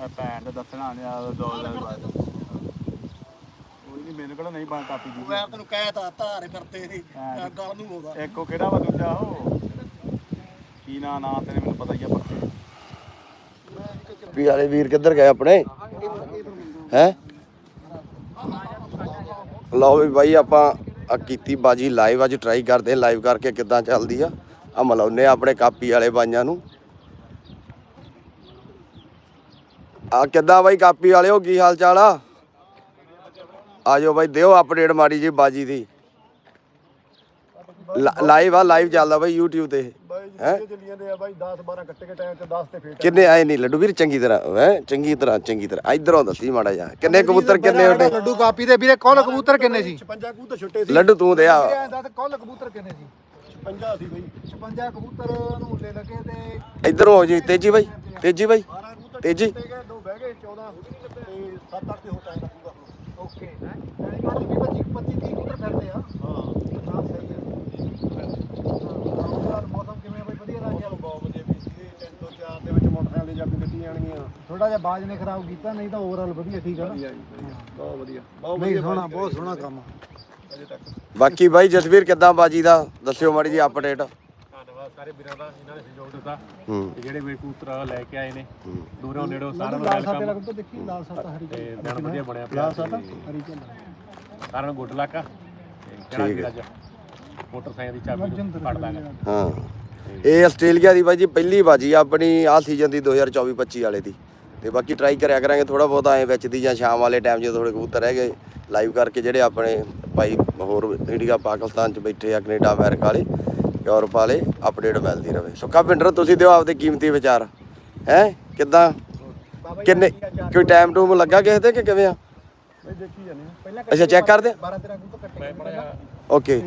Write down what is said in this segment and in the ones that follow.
ਇਹ ਭੈਣ ਤੇ ਦੱਸਣਾ ਨਹੀਂ ਆ ਦੋ ਦਿਨ ਬਾਅਦ। ਕੋਈ ਨਹੀਂ ਮੈਨੂੰ ਕਿਹੜਾ ਨਹੀਂ ਬਣ ਕਾਪੀ ਦੀ। ਮੈਂ ਤੈਨੂੰ ਕਹਿ ਤਾ ਧਾਰੇ ਫਿਰਦੇ ਨਹੀਂ ਹਾਂ। ਗੱਲ ਨੂੰ ਹੋਗਾ ਇੱਕ ਉਹ ਕਿਹੜਾ ਵਾ ਦੂਜਾ ਉਹ? ਕੀ ਨਾਂ ਨਾਂ ਤੇਰੇ ਮੈਨੂੰ ਪਤਾ ਹੀ ਆ ਪੱਕੇ ਵੀ ਵਾਲੇ ਵੀਰ ਕਿੱਧਰ ਗਏ ਆਪਣੇ? ਹੈ? ਲਓ ਵੀ ਬਾਈ ਆਪਾਂ ਆ ਕੀਤੀ ਬਾਜੀ ਲਾਈਵ ਅੱਜ ਟਰਾਈ ਕਰਦੇ ਲਾਈਵ ਕਰਕੇ ਕਿੱਦਾਂ ਚੱਲਦੀ ਆ। ਆ ਮਲਾਉਨੇ ਆ ਆਪਣੇ ਕਾਪੀ ਵਾਲੇ ਬਾਈਆਂ ਨੂੰ। ਆ ਕਿੱਦਾਂ ਬਾਈ ਕਾਪੀ ਵਾਲਿਓ ਕੀ ਹਾਲ ਚਾਲ ਆ? ਆਜੋ ਬਾਈ ਦਿਓ ਅਪਡੇਟ ਮਾੜੀ ਜੀ ਬਾਜੀ ਦੀ। ਲਾਈਵ ਆ ਲਾਈਵ ਚੱਲਦਾ ਬਾਈ YouTube ਤੇ। ਬਾਈ ਹੈਂ? ਜੀ ਚੱਲੀਆਂ ਦੇ ਆ ਬਾਈ 10 12 ਕੱਟੇ ਕੇ ਟਾਈਮ ਤੇ 10 ਤੇ ਫੇਰ ਕਿੰਨੇ ਆਏ ਨਹੀਂ ਲੱਡੂ ਵੀਰ? ਚੰਗੀ ਤਰ੍ਹਾਂ ਹੈ? ਚੰਗੀ ਤਰ੍ਹਾਂ ਚੰਗੀ ਤਰਹਾਂ। ਇਧਰੋਂ ਦੱਸੀ ਮਾੜਾ ਜਾ ਕਿੰਨੇ ਕਬੂਤਰ ਕਿੰਨੇ ਉੱਡੇ ਲੱਡੂ ਕਾਪੀ ਦੇ ਵੀਰੇ ਕੁੱਲ ਕਬੂਤਰ ਕਿੰਨੇ ਸੀ? 56 ਕਬੂਤਰ ਛੁੱਟੇ ਸੀ। ਲੱਡੂ ਤੂੰ ਦੇ ਆ। ਕੁੱਲ ਕਬੂਤਰ ਕਿੰਨੇ ਸੀ? 56 ਸੀ ਬਾਈ। 56 ਕਬੂਤਰ ਨੂੰ ਉੱਲੇ ਲੱਗੇ ਤੇ ਇਧਰੋਂ ਹੋ ਜੀ ਤੇਜੀ ਬਾਈ ਤੇਜੀ ਬਾਈ। 12 ਕਬੂਤਰ ਤੇਜੀ। 14 ਤੇ 7 8 ਤੇ ਹੋ ਟਾਈਮ ਲੱਗੂਗਾ ਓਕੇ ਹੈ? ਯਾਨੀ ਕਿ 25 25 30 ਕਬੂਤਰ ਫਿਰਦੇ ਆ। ਹਾਂ। ਨਾਲ ਫਿਰਦੇ ਆ ਮੌਸਮ ਕਿਵੇਂ ਬਈ? ਵਧੀਆ ਲੱਗ ਗਿਆ। ਬਹੁਤ ਵਧੀਆ ਵੀ ਸੀ। 3 ਤੋਂ 4 ਦੇ ਵਿੱਚ ਮੋਟਰਸਾਈਕਲ ਦੇ ਜਾਪੀ ਦਿੱਤੀ ਜਾਣਗੀਆਂ। ਥੋੜਾ ਜਿਹਾ ਬਾਜ ਨੇ ਖਰਾਬ ਕੀਤਾ ਨਹੀਂ ਤਾਂ ਓਵਰਆਲ ਵਧੀਆ ਠੀਕ ਆ ਨਾ। ਬਹੁਤ ਵਧੀਆ। ਬਹੁਤ ਵਧੀਆ ਸੋਹਣਾ ਬਹੁਤ ਸੋਹਣਾ ਕੰਮ ਆ। ਅਜੇ ਤੱਕ। ਬਾਕੀ ਬਾਈ ਜਸਵੀਰ ਕਿੱਦਾਂ ਬਾਜੀ ਦਾ? ਦੱਸਿਓ ਮਾੜੀ ਜੀ ਅਪਡੇਟ ਸਾਰੇ ਵੀਰਾਂ ਦਾ ਇਹਨਾਂ ਨੇ ਸਹਿਯੋਗ ਦਿੱਤਾ। ਹੂੰ। ਤੇ ਜਿਹੜੇ ਵੀ ਕਬੂਤਰ ਲੈ ਕੇ ਆਏ ਨੇ ਹੂੰ। ਦੂਰੋਂ ਨੇੜੋਂ ਸਾਰਿਆਂ ਨੂੰ ਲਾਲ ਸਾਤੇ ਵੈਲਕਮ ਲੱਗ ਤੋਂ ਦੇਖੀ ਲਾਲ ਸਾਤਾ ਹਰੀ ਤੇ ਦਿਨ ਵਧੀਆ ਬਣਿਆ ਲਾਲ ਪਿਆ ਸਾਤਾ ਤੇ ਹਰੀ ਝੰਡਾ। ਸਾਰਿਆਂ ਨੂੰ ਗੁੱਡ ਲੱਕ ਤੇ ਕਿਹੜਾ ਠੀਕ ਵੀਰ ਹੈ। ਅੱਜ? ਮੋਟਰਸਾਈਕਲ ਦੀ ਚਾਬੀ ਨੂੰ ਫੜ ਦਾਂਗਾ ਹਾਂ। ਇਹ ਆਸਟ੍ਰੇਲੀਆ ਦੀ ਬਾਈ ਜੀ ਪਹਿਲੀ ਬਾਜੀ ਆਪਣੀ ਆ ਸੀਜ਼ਨ ਦੀ 2024-25 ਵਾਲੇ ਦੀ। ਤੇ ਬਾਕੀ ਟਰਾਈ ਕਰਿਆ ਕਰਾਂਗੇ ਥੋੜਾ ਬਹੁਤ ਐ ਵਿੱਚ ਦੀ ਜਾਂ ਸ਼ਾਮ ਵਾਲੇ ਟਾਈਮ ਜਦੋਂ ਥੋੜੇ ਕਬੂਤਰ ਰਹਿ ਗਏ ਲਾਈਵ ਕਰਕੇ ਜਿਹੜੇ ਆਪਣੇ ਭਾਈ ਹੋਰ ਇੰਡੀਆ ਪਾਕਿਸਤਾਨ ਚ ਬੈਠੇ ਆ ਕੈਨੇਡਾ ਅਮਰੀਕਾ ਵਾਲੇ ਯੂਰਪ ਵਾਲੇ ਅਪਡੇਟ ਮਿਲਦੀ ਰਵੇ। ਸੁੱਕਾ ਪਿੰਡਰ ਤੁਸੀਂ ਦਿਓ ਆਪਦੇ ਕੀਮਤੀ ਵਿਚਾਰ। ਹੈ? ਕਿੱਦਾਂ? ਕਿੰਨੇ? ਕੋਈ ਟਾਈਮ ਟੂਮ ਲੱਗਾ ਕਿਸੇ ਤੇ ਕਿ ਕਿਵੇਂ ਆ? ਬਈ ਦੇਖੀ ਜਾਂਦੇ ਆ ਪਹਿਲਾਂ ਅੱਛਾ ਚੈੱਕ ਕਰਦੇ 12 13 ਕਬੂਤਰ ਕੱਟੇ ਮੈਂ ਬੜਾ ਓਕੇ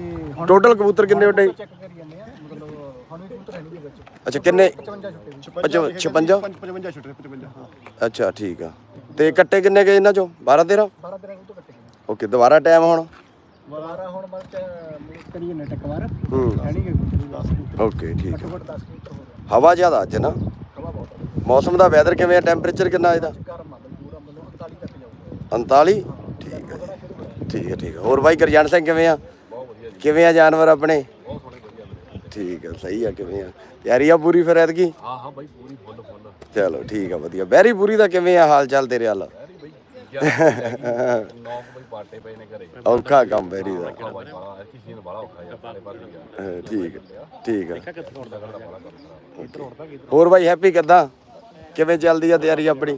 ਟੋਟਲ ਕਬੂਤਰ ਕਿੰਨੇ ਉੱਡੇ ਚੈੱਕ ਕਰੀ ਜਾਂਦੇ ਆ ਮਤਲਬ ਹੁਣ ਵੀ ਕਬੂਤਰ ਹੈ ਨਹੀਂ ਵਿੱਚ। ਅੱਛਾ ਕਿੰਨੇ? 55 ਛੁੱਟੇ ਵਿੱਚ ਅੱਛਾ 56 55 ਛੁੱਟੇ 55 ਹਾਂ। ਅੱਛਾ ਠੀਕ ਆ। ਤੇ ਕੱਟੇ ਕਿੰਨੇ ਗਏ ਇਹਨਾਂ ਚੋਂ? 12 13 12 13 ਕਬੂਤਰ ਕੱਟੇ ਓਕੇ ਦੁਬਾਰਾ ਟਾਈਮ ਹੁਣ। 12 ਹੁਣ ਬਸ ਕਰੀਏ ਨੇ ਟਕਵਾਰ ਹੂੰ। ਹੈ ਨਹੀਂ ਕਿ 10 ਕਬੂਤਰ ਓਕੇ ਠੀਕ ਆ। ਘੱਟੋ ਘੱਟ 10 ਕਬੂਤਰ ਹੋ ਹਵਾ ਜ਼ਿਆਦਾ ਅੱਜ ਨਾ? ਹਵਾ ਬਹੁਤ ਆ। ਮੌਸਮ ਦਾ ਵੈਦਰ ਕਿਵੇਂ ਆ? ਟੈਂਪਰੇਚਰ ਕਿੰਨਾ ਇਹਦਾ? ਗਰਮ ਆ ਬਈ ਪੂਰਾ ਮਤਲਬ 39 ਤੱਕ ਜਾਊਗਾ। 39 ਠੀਕ ਹੈ ਠੀਕ ਹੈ ਠੀਕ ਹੈ ਹੋਰ ਬਾਈ ਕਰਜਨ ਸਿੰਘ ਕਿਵੇਂ ਆ? ਕਿਵੇਂ ਆ ਜਾਨਵਰ ਆਪਣੇ? ਠੀਕ ਹੈ ਸਹੀ ਆ ਕਿਵੇਂ ਆ? ਤਿਆਰੀ ਆ ਪੂਰੀ ਫਿਰ ਐਤਕੀ? ਹਾਂ ਹਾਂ ਬਾਈ ਪੂਰੀ ਫੁੱਲ ਫੁੱਲ। ਚਲੋ ਠੀਕ ਆ ਵਧੀਆ। ਬੈਰੀ ਪੂਰੀ ਦਾ ਕਿਵੇਂ ਆ ਹਾਲ ਚਾਲ ਤੇਰੇ ਹਾਲ ਬਈ 9 ਬਈ ਪਾਟੇ ਪਏ ਨੇ ਘਰੇ। ਔਖਾ ਕੰਮ ਬੈਰੀ ਦਾ ਬਾਈ ਬੜਾ ਕਿਸੇ ਨੂੰ ਬੜਾ ਔਖਾ ਯਾਰ ਸਾਰੇ ਪਾਸੇ ਗਿਆ ਹਾਂ, ਠੀਕ ਹੈ ਠੀਕ ਹੋਰ ਬਾਈ ਹੈਪੀ ਕਿੱਦਾਂ? ਕਿਵੇਂ ਚੱਲਦੀ ਆ ਤਿਆਰੀ ਆਪਣੀ?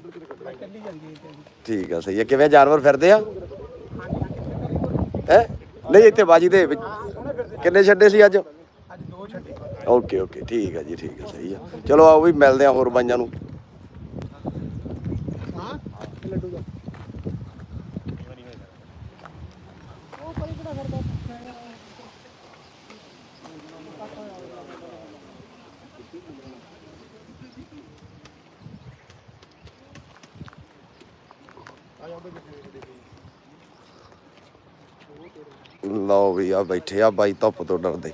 ਠੀਕ ਆ ਸਹੀ ਆ। ਕਿਵੇਂ ਜਾਨਵਰ ਫਿਰਦੇ ਆ? ਹੈ? ਨਹੀਂ ਇੱਥੇ ਬਾਜੀ ਦੇ ਵਿੱਚ। ਕਿੰਨੇ ਛੱਡੇ ਸੀ ਅੱਜ? ਅੱਜ ਦੋ ਛੱਡੇ ਓਕੇ ਓਕੇ। ਠੀਕ ਆ ਜੀ ਠੀਕ ਆ ਸਹੀ ਆ। ਚਲੋ ਆਓ ਵੀ ਮਿਲਦੇ ਆ ਹੋਰ ਬਾਈਆਂ ਨੂੰ। ਹਾਂ ਲੱਡੂ ਦਾ। ਲਓ ਵੀ ਆ ਬੈਠੇ ਆ ਬਾਈ ਧੁੱਪ ਤੋਂ ਡਰਦੇ।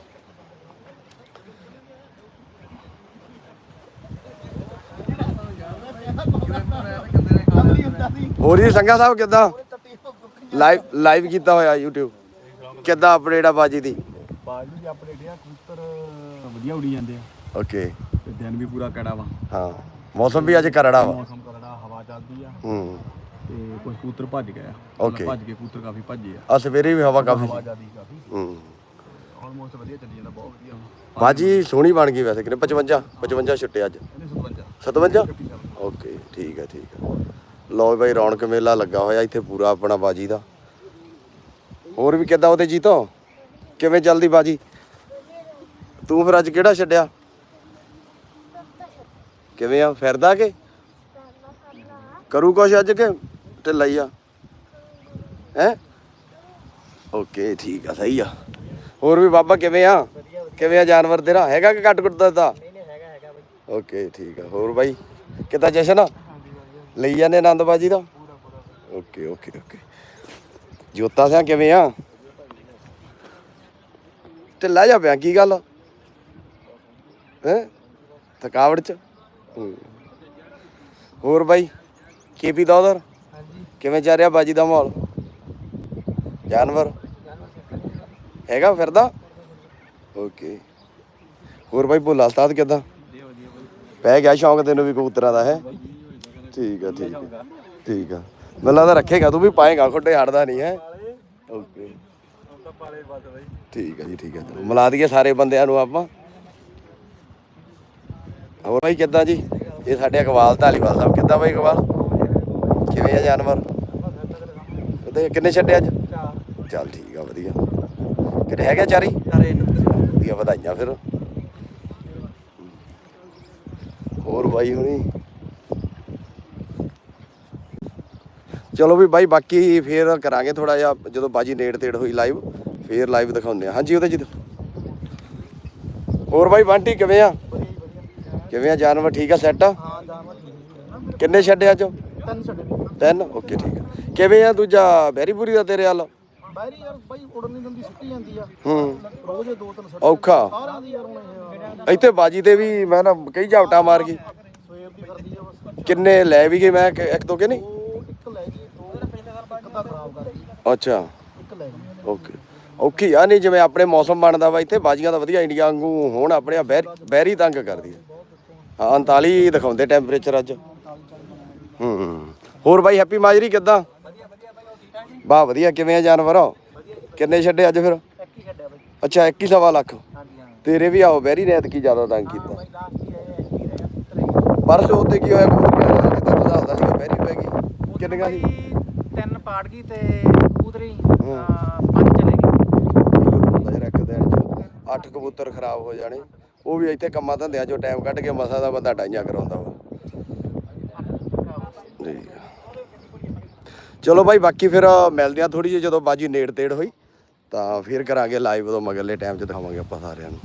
ਹੋਰ ਜੀ ਸੰਗਾ ਸਾਹਿਬ ਕਿੱਦਾਂ? ਲਾਈਵ ਲਾਈਵ ਕੀਤਾ ਹੋਇਆ YouTube ਕਿੱਦਾਂ ਅਪਡੇਟ ਆ ਬਾਜੀ ਦੀ? ਬਾਜੂ ਜੀ ਆਪਣੇ ਡਿਆ ਕਬੂਤਰ ਵਧੀਆ ਉੜੀ ਜਾਂਦੇ ਆ। ਓਕੇ ਤੇ ਦਿਨ ਵੀ ਪੂਰਾ ਕੜਾ ਵਾ। ਹਾਂ। ਮੌਸਮ ਵੀ ਅੱਜ ਕਰੜਾ ਵਾ। ਮੌਸਮ ਕਰੜਾ ਹਵਾ ਚੱਲਦੀ ਆ। ਹੂੰ। ਤੇ ਕੁਝ ਕਬੂਤਰ ਭੱਜ ਗਏ ਆ। Okay. ਭੱਜ ਕੇ ਕਬੂਤਰ ਕਾਫੀ ਭੱਜੇ ਆ। ਆ ਸਵੇਰੇ ਵੀ ਹਵਾ ਕਾਫੀ ਹਵਾ ਜ਼ਿਆਦੀ ਕਾਫੀ। ਹੂੰ। ਆਲਮੋਸਟ ਵਧੀਆ ਚੱਲੀ ਜਾਂਦਾ ਬਹੁਤ ਵਧੀਆ। ਬਾਜੀ ਸੋਹਣੀ ਬਣ ਗਈ ਵੈਸੇ ਕਿਨੇ 55 55 ਛੁੱਟੇ ਅੱਜ। ਇਹਨੇ 57 57 ਓਕੇ ਠੀਕ ਹੈ ਠੀਕ ਹੈ ਲਓ ਬਾਈ ਰੌਣਕ ਮੇਲਾ ਲੱਗਾ ਹੋਇਆ ਇੱਥੇ ਪੂਰਾ ਆਪਣਾ ਬਾਜੀ ਦਾ। ਹੋਰ ਵੀ ਕਿੱਦਾਂ ਉਹਦੇ ਜੀਤੋ? ਕਿਵੇਂ ਚੱਲਦੀ ਬਾਜੀ? ਤੂੰ ਫਿਰ ਅੱਜ ਕਿਹੜਾ ਛੱਡਿਆ? ਕਿਵੇਂ ਆ, ਫਿਰਦਾ ਕਿ? ਕਰੂ ਕੁਛ ਅੱਜ ਕਿ ਢਿੱਲਾ ਹੀ ਆ? ਹੈ? ਓਕੇ ਠੀਕ ਆ, ਸਹੀ ਆ। ਹੋਰ ਵੀ ਬਾਬਾ ਕਿਵੇਂ ਆ? ਕਿਵੇਂ ਆ ਜਾਨਵਰ ਤੇਰਾ? ਹੈਗਾ ਕਿ ਕੱਟ ਕੁੱਟ ਦਿੱਤਾ ਓਕੇ ਠੀਕ ਆ। ਹੋਰ ਬਾਈ, ਕਿੱਦਾਂ ਜਸ਼ਨ? ਆ ਲਈ ਜਾਂਦੇ ਆਨੰਦਬਾਜੀ ਦਾ? ਓਕੇ ਓਕੇ ਓਕੇ ਜੋਤਾ ਸਿਆ ਕਿਵੇਂ ਆ? ਢਿੱਲਾ ਜਾ ਪਿਆ, ਕੀ ਗੱਲ? ਹੈ? ਥਕਾਵਟ ਚ? ਹੋਰ ਬਾਈ ਕੇਪੀ ਦਾ ਉਧਰ? ਹਾਂਜੀ। ਕਿਵੇਂ ਚੱਲ ਰਿਹਾ ਬਾਜੀ ਦਾ ਮਾਹੌਲ? ਜਾਨਵਰ? ਹੈਗਾ ਫਿਰਦਾ? ਓਕੇ। ਹੋਰ ਬਾਈ ਭੋਲਾ ਉਸਤਾਦ ਕਿਦਾਂ? ਪੈ ਗਿਆ ਸ਼ੌਂਕ ਤੈਨੂੰ ਵੀ ਕਬੂਤਰਾਂ ਦਾ ਹੈ? ਠੀਕ ਆ ਠੀਕ ਆ ਠੀਕ ਆ। ਮੈਨੂੰ ਲੱਗਦਾ ਰੱਖੇਗਾ ਤੂੰ ਵੀ ਪਾਏਗਾ ਖੁੱਡੇ ਹਟਦਾ ਨਹੀਂ ਹੈ? ਓਕੇ। ਠੀਕ ਆ ਜੀ ਠੀਕ ਆ। ਚਲੋ ਮਿਲਾ ਦਈਏ ਸਾਰੇ ਬੰਦਿਆਂ ਨੂੰ ਆਪਾਂ। ਹੋਰ ਬਾਈ ਕਿੱਦਾਂ ਜੀ? ਇਹ ਸਾਡੇ ਇਕਬਾਲ, ਧਾਲੀਵਾਲ ਸਾਹਿਬ। ਕਿੱਦਾਂ ਬਾਈ ਅਕਵਾਲ ਕਿਵੇਂ ਆ ਜਾਨਵਰ? ਉਹਦੇ ਕਿੰਨੇ ਛੱਡੇ ਅੱਜ? ਚੱਲ ਠੀਕ ਆ, ਵਧੀਆ। ਕਿਤੇ ਹੈਗਾ ਚਾਰੀ? ਵਧੀਆ ਵਧਾਈਆਂ ਫਿਰ। ਹੋਰ ਬਾਈ ਹੁਣੀ? ਚਲੋ ਵੀ ਬਾਈ, ਬਾਕੀ ਫੇਰ ਕਰਾਂਗੇ ਥੋੜਾ ਜਿਹਾ, ਜਦੋਂ ਬਾਜੀ ਨੇੜ ਤੇੜ ਹੋਈ ਲਾਈਵ ਫੇਰ ਲਾਈਵ ਦਿਖਾਉਂਦੇ ਆ ਹਾਂਜੀ, ਉਹਦੇ ਜੀ ਹੋਰ ਬਾਈ, ਬੰਟੀ ਕਿਵੇਂ ਆ? ਕਿਵੇਂ ਆ? ਜਾਨਵਰ ਠੀਕ ਆ ਸੈੱਟ ਆ? ਹਾਂ ਜਾਨਵਰ ਠੀਕ ਕਿੰਨੇ ਛੱਡੇ ਅੱਜ? ਤਿੰਨ ਛੱਡੇ। ਤਿੰਨ? ਓਕੇ ਠੀਕ ਆ। ਕਿਵੇਂ ਆ ਦੂਜਾ? ਬੈਰੀਪੁਰੀ ਦਾ ਤੇਰੇ ਹਾਲ ਬਾਹਰੀ ਯਾਰ ਬਾਈ ਉੜਨ ਨਹੀਂ ਦਿੰਦੀ ਸਿੱਟੀ ਜਾਂਦੀ ਆ। ਹੂੰ। ਰੋਜ਼ ਦੇ ਦੋ ਤਿੰਨ ਸੱਟ ਔਖਾ। ਸਾਰਿਆਂ ਦੀ ਯਾਰ ਹੁਣ ਇਹ ਇੱਥੇ ਬਾਜੀ ਤੇ ਵੀ ਮੈਂ ਨਾ ਕਈ ਝਾਵਟਾ ਮਾਰ ਗਈ। ਸਵੇਰ ਦੀ ਕਰਦੀ ਆ ਬਸ। ਕਿੰਨੇ ਲੈ ਵੀ ਗਏ? ਮੈਂ ਇੱਕ ਤੋਂ ਕਿ ਨਹੀਂ? ਉਹ ਇੱਕ ਲੈ ਗਈ ਦੋ ਇੱਕ ਤਾਂ ਖਰਾਬ ਕਰ ਗਈ। ਅੱਛਾ। ਇੱਕ ਲੈ ਗਈ। ਓਕੇ ਔਖੀ ਆ ਨਹੀਂ ਜਿਵੇਂ ਆਪਣੇ ਮੌਸਮ ਬਣਦਾ ਵਾ ਇੱਥੇ ਬਾਜੀਆਂ ਤਾਂ ਵਧੀਆ ਇੰਡੀਆ ਵਾਂਗੂ ਹੋਣ ਆਪਣੇ ਆ ਬਹਿਰ- ਤੰਗ ਕਰਦੀ ਹੈ ਹਾਂ 39 ਦਿਖਾਉਂਦੇ ਟੈਂਪਰੇਚਰ ਅੱਜ। ਹੂੰ ਹੋਰ ਬਾਈ ਹੈਪੀ ਮਾਜਰੀ ਕਿੱਦਾਂ? ਵਾਹ ਵਧੀਆ। ਕਿਵੇਂ ਆ ਜਾਨਵਰ? ਕਿੰਨੇ ਛੱਡੇ ਅੱਜ ਫਿਰ? ਅੱਛਾ 21 ਸਵਾ ਲੱਖ। ਤੇਰੇ ਵੀ ਆਓ ਬਹਿਰੀ ਨੇ ਕੀ ਜ਼ਿਆਦਾ ਤੰਗ ਕੀਤਾ। ਪਰਸੋਂ ਉੱਤੇ ਕੀ ਹੋਇਆ? ਕਬੂਤਰ ਜਿੱਦਾਂ ਤੂੰ ਦੱਸਦਾ ਸੀਗਾ ਬਹਿਰੀ ਪੈ ਗਈ। ਕਿੰਨੀਆਂ ਸੀ? ਤਿੰਨ ਪਾੜ ਗਈ ਤੇ ਕਬੂਤਰੀ ਪੰਜ ਚਲੇ ਗਏ। ਇੱਕ ਦਿਨ ਚ। ਅੱਠ ਕਬੂਤਰ ਖਰਾਬ ਹੋ ਜਾਣੇ। ਉਹ ਵੀ ਇੱਥੇ ਕੰਮਾਂ ਧੰਦਿਆਂ ਚੋਂ ਟਾਈਮ ਕੱਢ ਕੇ ਮਸਾ ਦਾ ਬੰਦਾ ਡਾਈਆਂ ਕਰਾਉਂਦਾ ਵਾ। ਜੀ। ਚਲੋ ਬਾਈ, ਬਾਕੀ ਫਿਰ ਮਿਲਦੇ ਆ ਥੋੜੀ ਜਿਹੀ ਜਦੋਂ ਬਾਜੀ ਨੇੜ ਤੇੜ ਹੋਈ, ਤਾਂ ਫਿਰ ਕਰਾਂਗੇ ਲਾਈਵ ਉਦੋਂ ਮਗਰਲੇ ਟਾਈਮ 'ਚ ਦਿਖਾਵਾਂਗੇ ਆਪਾਂ ਸਾਰਿਆਂ ਨੂੰ।